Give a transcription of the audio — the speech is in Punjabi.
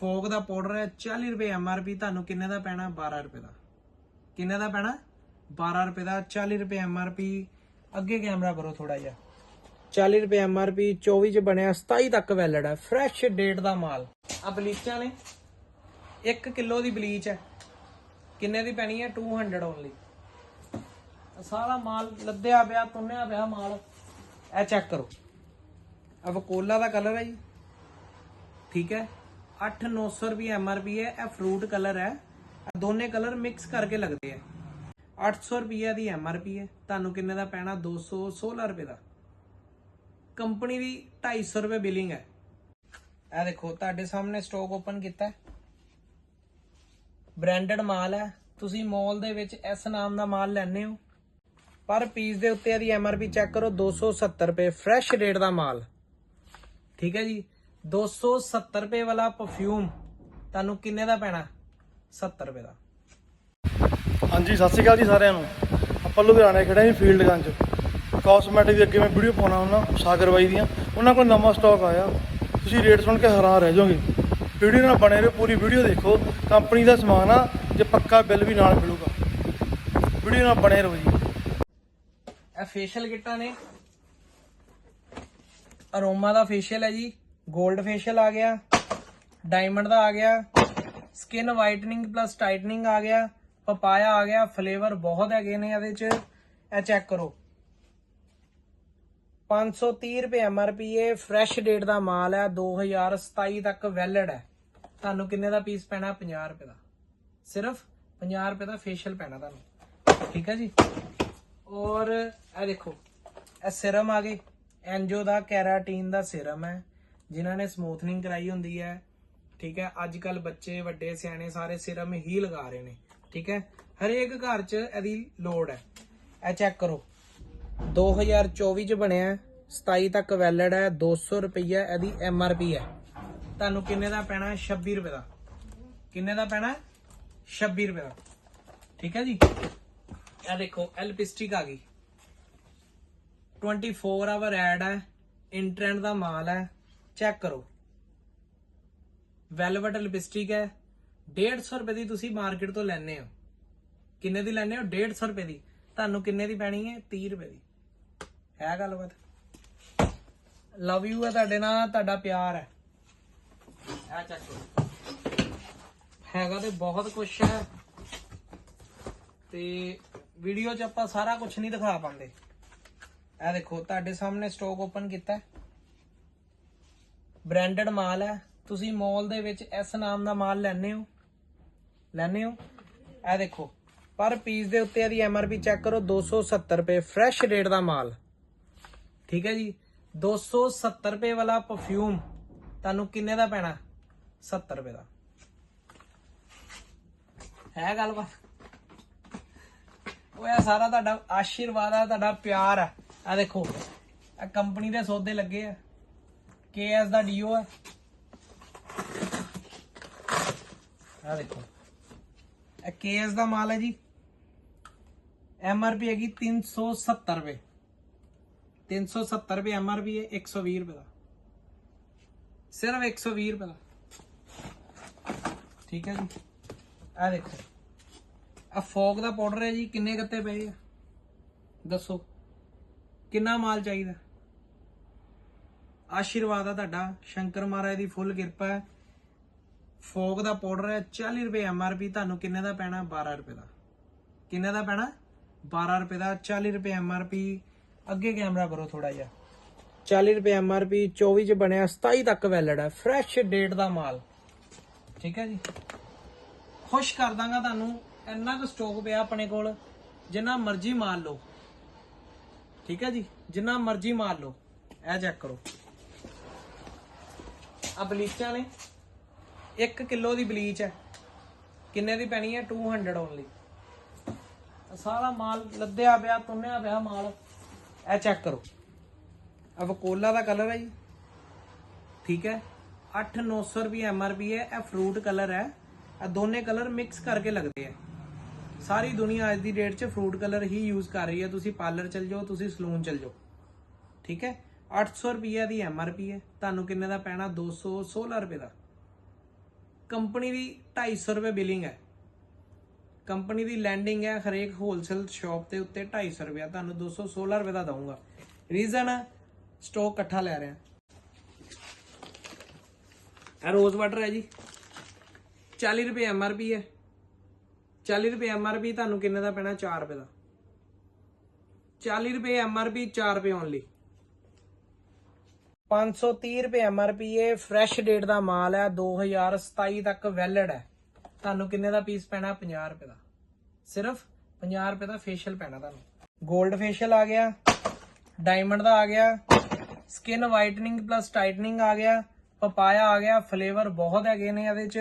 ਫੋਗ ਦਾ ਪਾਊਡਰ ਹੈ 40 ਰੁਪਏ ਐਮਆਰਪੀ ਤੁਹਾਨੂੰ ਕਿੰਨੇ ਦਾ ਪੈਣਾ? 12 ਰੁਪਏ ਦਾ। ਕਿੰਨੇ ਦਾ ਪੈਣਾ? 12 ਰੁਪਏ ਦਾ 40 ਰੁਪਏ ਐਮਆਰਪੀ ਅੱਗੇ ਕੈਮਰਾ ਕਰੋ ਥੋੜਾ ਜਿਹਾ। 40 ਰੁਪਏ ਐਮਆਰਪੀ 24 ਚ ਬਣਿਆ 27 ਤੱਕ ਵੈਲਿਡ ਹੈ। ਫਰੈਸ਼ ਡੇਟ ਦਾ ਮਾਲ। ਆ ਬਲੀਚਾਂ ਨੇ। 1 ਕਿਲੋ ਦੀ ਬਲੀਚ ਹੈ। ਕਿੰਨੇ ਦੀ ਪੈਣੀ ਹੈ? 200 ਓਨਲੀ ਸਾਰਾ ਮਾਲ ਲੱਦਿਆ ਪਿਆ, ਤੁੰਨਿਆ ਪਿਆ ਮਾਲ। ਇਹ ਚੈੱਕ ਕਰੋ। ਆ ਵਕੋਲਾ ਦਾ ਕਲਰ ਹੈ ਜੀ। ਠੀਕ ਹੈ। 8-900 ਰੁਪਏ ਐਮਆਰਪੀ ਹੈ, ਇਹ ਫਰੂਟ ਕਲਰ ਹੈ। ਦੋਨੇ ਕਲਰ ਮਿਕਸ ਕਰਕੇ ਲੱਗਦੇ ਆ। 800 ਰੁਪਏ ਦੀ ਐਮਆਰਪੀ ਹੈ, ਤੁਹਾਨੂੰ ਕਿੰਨੇ ਦਾ ਪੈਣਾ? 216 ਰੁਪਏ ਦਾ। ਕੰਪਨੀ ਦੀ 250 ਰੁਪਏ ਬਿਲਿੰਗ ਹੈ। ਇਹ ਦੇਖੋ, ਤੁਹਾਡੇ ਸਾਹਮਣੇ ਸਟਾਕ ਓਪਨ ਕੀਤਾ ਬ੍ਰਾਂਡਡ ਮਾਲ ਹੈ। ਤੁਸੀਂ ਮਾਲ ਦੇ ਵਿੱਚ ਇਸ ਨਾਮ ਦਾ ਮਾਲ ਲੈਣੇ ਹੋ। ਪਰ ਪੀਸ ਦੇ ਉੱਤੇ ਇਹਦੀ ਐਮਆਰਪੀ ਚੈੱਕ ਕਰੋ 270 ਰੁਪਏ। ਫਰੈਸ਼ ਰੇਟ ਦਾ ਮਾਲ। ਠੀਕ ਹੈ ਜੀ? 270 ਰੁਪਏ ਵਾਲਾ ਪਰਫਿਊਮ ਤੁਹਾਨੂੰ ਕਿੰਨੇ ਦਾ ਪੈਣਾ? 70 ਰੁਪਏ ਦਾ। ਹਾਂਜੀ ਸਤਿ ਸ਼੍ਰੀ ਅਕਾਲ ਜੀ ਸਾਰਿਆਂ ਨੂੰ। ਆਪਾਂ ਲੁਧਿਆਣੇ ਖੜੇ ਹਾਂ ਜੀ ਫੀਲਡ ਗੰਜ ਕਾਸਮੈਟਿਕ ਦੀ ਅੱਗੇ ਮੈਂ ਵੀਡੀਓ ਪਾਉਣਾ ਹੁੰਦਾ ਸਾਗਰ ਬਾਈ ਦੀਆਂ। ਉਹਨਾਂ ਕੋਲ ਨਵਾਂ ਸਟਾਕ ਆਇਆ। ਤੁਸੀਂ ਰੇਟ ਸੁਣ ਕੇ ਹੈਰਾਨ ਰਹਿ ਜਾਓਗੇ। ਵੀਡੀਓ ਨਾਲ ਬਣੇ ਰਹੋ ਪੂਰੀ ਵੀਡੀਓ ਦੇਖੋ। ਕੰਪਨੀ ਦਾ ਸਮਾਨ ਆ ਜੇ ਪੱਕਾ ਬਿੱਲ ਵੀ ਨਾਲ ਮਿਲੂਗਾ। ਵੀਡੀਓ ਨਾਲ ਬਣੇ ਰਹੋ ਜੀ। ਇਹ ਫੇਸ਼ੀਅਲ ਕਿੱਟਾਂ ਨੇ। ਅਰੋਮਾ ਦਾ ਫੇਸ਼ੀਅਲ ਹੈ ਜੀ। 골ਡ ਫੇਸ਼ੀਅਲ ਆ ਗਿਆ ਡਾਇਮੰਡ ਦਾ ਆ ਗਿਆ ਸਕਿਨ ਵਾਈਟਨਿੰਗ ਪਲੱਸ ਟਾਈਟਨਿੰਗ ਆ ਗਿਆ ਪਪਾਇਆ ਆ ਗਿਆ ਫਲੇਵਰ ਬਹੁਤ ਹੈਗੇ ਨੇ ਇਹਦੇ ਚ, ਇਹ ਚੈੱਕ ਕਰੋ। 530 ਰੁਪਏ ਐਮਆਰਪੀ ਇਹ ਫਰੈਸ਼ ਡੇਟ ਦਾ ਮਾਲ ਹੈ 2027 ਤੱਕ ਵੈਲਿਡ ਹੈ। ਤੁਹਾਨੂੰ ਕਿੰਨੇ ਦਾ ਪੀਸ ਪੈਣਾ? 50 ਰੁਪਏ ਦਾ। ਸਿਰਫ 50 ਰੁਪਏ ਦਾ ਫੇਸ਼ੀਅਲ ਪੈਣਾ ਤੁਹਾਨੂੰ। ਠੀਕ ਹੈ ਜੀ? ਔਰ ਇਹ ਦੇਖੋ, ਇਹ ਸਿਰਮ ਆ ਗਏ ਐਂਜੋ ਦਾ ਕੈਰਾਟੀਨ ਦਾ ਸਿਰਮ ਹੈ। ਜਿਨ੍ਹਾਂ ਨੇ ਸਮੂਥਨਿੰਗ ਕਰਾਈ ਹੁੰਦੀ ਹੈ ਠੀਕ ਹੈ? ਅੱਜ ਕੱਲ ਬੱਚੇ ਵੱਡੇ ਸਿਆਣੇ ਸਾਰੇ ਸਿਰਮ ਹੀ ਲਗਾ ਰਹੇ ਨੇ ਠੀਕ ਹੈ? ਹਰੇਕ ਘਰ 'ਚ ਇਹਦੀ ਲੋੜ ਹੈ। ਇਹ ਚੈੱਕ ਕਰੋ। 2024 ਚ ਬਣਿਆ ਹੈ, 27 ਤੱਕ ਵੈਲਿਡ ਹੈ 200 ਰੁਪਈਆ ਇਹਦੀ ਐਮ ਆਰ ਪੀ ਹੈ। ਤੁਹਾਨੂੰ ਕਿੰਨੇ ਦਾ ਪੈਣਾ ਹੈ? 26 ਰੁਪਏ ਦਾ। ਕਿੰਨੇ ਦਾ ਪੈਣਾ ਹੈ? 26 ਰੁਪਏ ਦਾ। ਠੀਕ ਹੈ ਜੀ? ਇਹ ਦੇਖੋ ਇਹ ਲਿਪਸਟਿਕ ਆ ਗਈ। 24 ਆਵਰ ਐਡ ਹੈ ਇੰਟਰਨੈਟ ਦਾ ਮਾਲ ਹੈ। ਚੈੱਕ ਕਰੋ। ਵੈਲਵਟ ਲਿਪਸਟਿਕ ਹੈ। 150 ਰੁਪਏ ਦੀ ਤੁਸੀਂ ਮਾਰਕੀਟ ਤੋਂ ਲੈਣੇ ਹੋ। ਕਿੰਨੇ ਦੀ ਲੈਣੇ ਹੋ? 150 ਰੁਪਏ ਦੀ। ਤੁਹਾਨੂੰ ਕਿੰਨੇ ਦੀ ਪੈਣੀ ਹੈ? 30 ਰੁਪਏ ਦੀ। ਹੈ ਗੱਲਬਾਤ? ਲਵ ਯੂ ਹੈ ਤੁਹਾਡੇ ਨਾਲ ਤੁਹਾਡਾ ਪਿਆਰ ਹੈ। ਇਹ ਚੈੱਕ ਕਰੋ। ਹੈਗਾ ਤੇ ਬਹੁਤ ਕੁਝ ਹੈ। ਤੇ ਵੀਡੀਓ 'ਚ ਆਪਾਂ ਸਾਰਾ ਕੁਝ ਨਹੀਂ ਦਿਖਾ ਪਾਉਂਦੇ। ਇਹ ਦੇਖੋ ਤੁਹਾਡੇ ਸਾਹਮਣੇ ਸਟਾਕ ਓਪਨ ਕੀਤਾ ਬ੍ਰਾਂਡਡ ਮਾਲ ਹੈ। ਤੁਸੀਂ ਮਾਲ ਦੇ ਵਿੱਚ ਇਸ ਨਾਮ ਦਾ ਮਾਲ ਲੈਣੇ ਹੋ। ਲੈਣੇ ਹੋ। ਇਹ ਦੇਖੋ, ਪਰ ਪੀਸ ਦੇ ਉੱਤੇ ਇਹਦੀ ਐਮਆਰਪੀ ਚੈੱਕ ਕਰੋ। 270 ਰੁਪਏ ਫਰੈਸ਼ ਰੇਟ ਦਾ ਮਾਲ। ਠੀਕ ਹੈ ਜੀ। 270 ਰੁਪਏ ਵਾਲਾ ਪਰਫਿਊਮ ਤੁਹਾਨੂੰ ਕਿੰਨੇ ਦਾ ਪੈਣਾ? 70 ਰੁਪਏ ਦਾ। ਹੈ ਗੱਲਬਾਤ ਉਹ ਇਹ ਸਾਰਾ ਤੁਹਾਡਾ ਆਸ਼ੀਰਵਾਦ ਆ ਤੁਹਾਡਾ ਪਿਆਰ ਆ ਆ ਦੇਖੋ, ਇਹ ਕੰਪਨੀ ਦੇ ਸੌਦੇ ਲੱਗੇ ਆ। ਕੇਐਸ ਦਾ ਡੀਓ ਹੈ ਆ। ਦੇਖੋ। ਇਹ ਕੇਐਸ ਦਾ ਮਾਲ ਹੈ ਜੀ। ਐਮਆਰਪੀ ਹੈਗੀ 370 ਰੁਪਏ। 370 ਰੁਪਏ ਐਮਆਰਪੀ ਹੈ 120 ਰੁਪਏ ਦਾ। ਸਿਰਫ 120 ਰੁਪਏ ਦਾ। ਠੀਕ ਹੈ ਜੀ। ਆ ਦੇਖੋ। ਆ ਫੋਗ ਦਾ ਪਾਊਡਰ ਹੈ ਜੀ, ਕਿੰਨੇ ਗੱਤੇ ਪਏ ਆ? ਦੱਸੋ। ਕਿੰਨਾ ਮਾਲ ਚਾਹੀਦਾ? ਆਸ਼ੀਰਵਾਦ ਆ ਤੁਹਾਡਾ। ਸ਼ੰਕਰ ਮਹਾਰਾਜ ਦੀ ਫੁੱਲ ਕਿਰਪਾ ਹੈ। ਫੋਗ ਦਾ ਪਾਊਡਰ ਹੈ 40 ਰੁਪਏ ਐਮਆਰਪੀ ਤੁਹਾਨੂੰ ਕਿੰਨੇ ਦਾ ਪੈਣਾ? 12 ਰੁਪਏ ਦਾ। ਕਿੰਨੇ ਦਾ ਪੈਣਾ? 12 ਰੁਪਏ ਦਾ। 40 ਰੁਪਏ ਐਮਆਰਪੀ ਅੱਗੇ ਕੈਮਰਾ ਕਰੋ ਥੋੜਾ ਜਿਹਾ। 40 ਰੁਪਏ ਐਮਆਰਪੀ 24 ਚ ਬਣਿਆ 27 ਤੱਕ ਵੈਲਿਡ ਹੈ। ਫਰੈਸ਼ ਡੇਟ ਦਾ ਮਾਲ। ਠੀਕ ਹੈ ਜੀ? ਖੁਸ਼ ਕਰ ਦਾਂਗਾ ਤੁਹਾਨੂੰ। ਇੰਨਾ ਕੁ ਸਟਾਕ ਪਿਆ ਆਪਣੇ ਕੋਲ। ਜਿੰਨਾ ਮਰਜ਼ੀ ਮਾਰ ਲਓ। ਠੀਕ ਹੈ ਜੀ? ਜਿੰਨਾ ਮਰਜ਼ੀ ਮਾਰ ਲਓ। ਇਹ ਚੈੱਕ ਕਰੋ। ਆ ਬਲੀਚਾਂ ਨੇ। 1 ਕਿਲੋ ਦੀ ਬਲੀਚ ਹੈ। ਕਿੰਨੇ ਦੀ ਪੈਣੀ ਹੈ? 200 ਓਨਲੀ ਸਾਰਾ ਮਾਲ ਲੱਦਿਆ ਪਿਆ, ਤੁੰਨਿਆ ਪਿਆ ਮਾਲ। ਇਹ ਚੈੱਕ ਕਰੋ। ਆ ਵਕੋਲਾ ਦਾ ਕਲਰ ਹੈ ਜੀ। ਠੀਕ ਹੈ। 8-900 ਰੁਪਏ ਐਮਆਰਪੀ ਹੈ। ਇਹ ਫਰੂਟ ਕਲਰ ਹੈ। ਇਹ ਦੋਨੇ ਕਲਰ ਮਿਕਸ ਕਰਕੇ ਲੱਗਦੇ ਆ ਸਾਰੀ ਦੁਨੀਆ ਅੱਜ ਦੀ ਡੇਟ 'ਚ ਫਰੂਟ ਕਲਰ ਹੀ ਯੂਜ਼ ਕਰ ਰਹੀ ਹੈ। ਤੁਸੀਂ ਪਾਰਲਰ ਚਲ ਜਾਓ, ਤੁਸੀਂ ਸਲੂਨ ਚਲ ਜਾਓ। ਠੀਕ ਹੈ। 800 ਰੁਪਏ ਦੀ ਐਮਆਰਪੀ ਹੈ। ਤੁਹਾਨੂੰ ਕਿੰਨੇ ਦਾ ਪੈਣਾ? 216 ਰੁਪਏ ਦਾ। ਕੰਪਨੀ ਦੀ 250 ਰੁਪਏ ਬਿਲਿੰਗ ਹੈ। ਕੰਪਨੀ ਦੀ ਲੈਂਡਿੰਗ ਹੈ ਹਰੇਕ ਹੋਲਸੇਲ ਸ਼ਾਪ ਦੇ ਉੱਤੇ 250 ਰੁਪਏ ਤੁਹਾਨੂੰ 216 ਰੁਪਏ ਦਾ ਦਊਂਗਾ। ਰੀਜ਼ਨ ਸਟਾਕ ਇਕੱਠਾ ਲੈ ਰਿਹਾ। ਇਹ ਰੋਜ਼ ਵਾਟਰ ਹੈ ਜੀ। 40 ਰੁਪਏ ਐਮਆਰਪੀ ਹੈ। 40 ਰੁਪਏ ਐਮਆਰਪੀ ਤੁਹਾਨੂੰ ਕਿੰਨੇ ਦਾ ਪੈਣਾ? 4 ਰੁਪਏ ਦਾ। 40 ਰੁਪਏ ਐਮਆਰਪੀ 4 ਰੁਪਏ ਓਨਲੀ 530 ਰੁਪਏ ਐਮਆਰਪੀ ਇਹ ਫਰੈਸ਼ ਡੇਟ ਦਾ ਮਾਲ ਹੈ 2027 ਤੱਕ ਵੈਲਿਡ ਹੈ। ਤੁਹਾਨੂੰ ਕਿੰਨੇ ਦਾ ਪੀਸ ਪੈਣਾ? 50 ਰੁਪਏ ਦਾ। ਸਿਰਫ 50 ਰੁਪਏ ਦਾ ਫੇਸ਼ੀਅਲ ਪੈਣਾ ਤੁਹਾਨੂੰ। 골ਡ ਫੇਸ਼ੀਅਲ ਆ ਗਿਆ ਡਾਇਮੰਡ ਦਾ ਆ ਗਿਆ ਸਕਿਨ ਵਾਈਟਨਿੰਗ ਪਲੱਸ ਟਾਈਟਨਿੰਗ ਆ ਗਿਆ ਪਪਾਇਆ ਆ ਗਿਆ ਫਲੇਵਰ ਬਹੁਤ ਹੈਗੇ ਨੇ ਇਹਦੇ ਚ।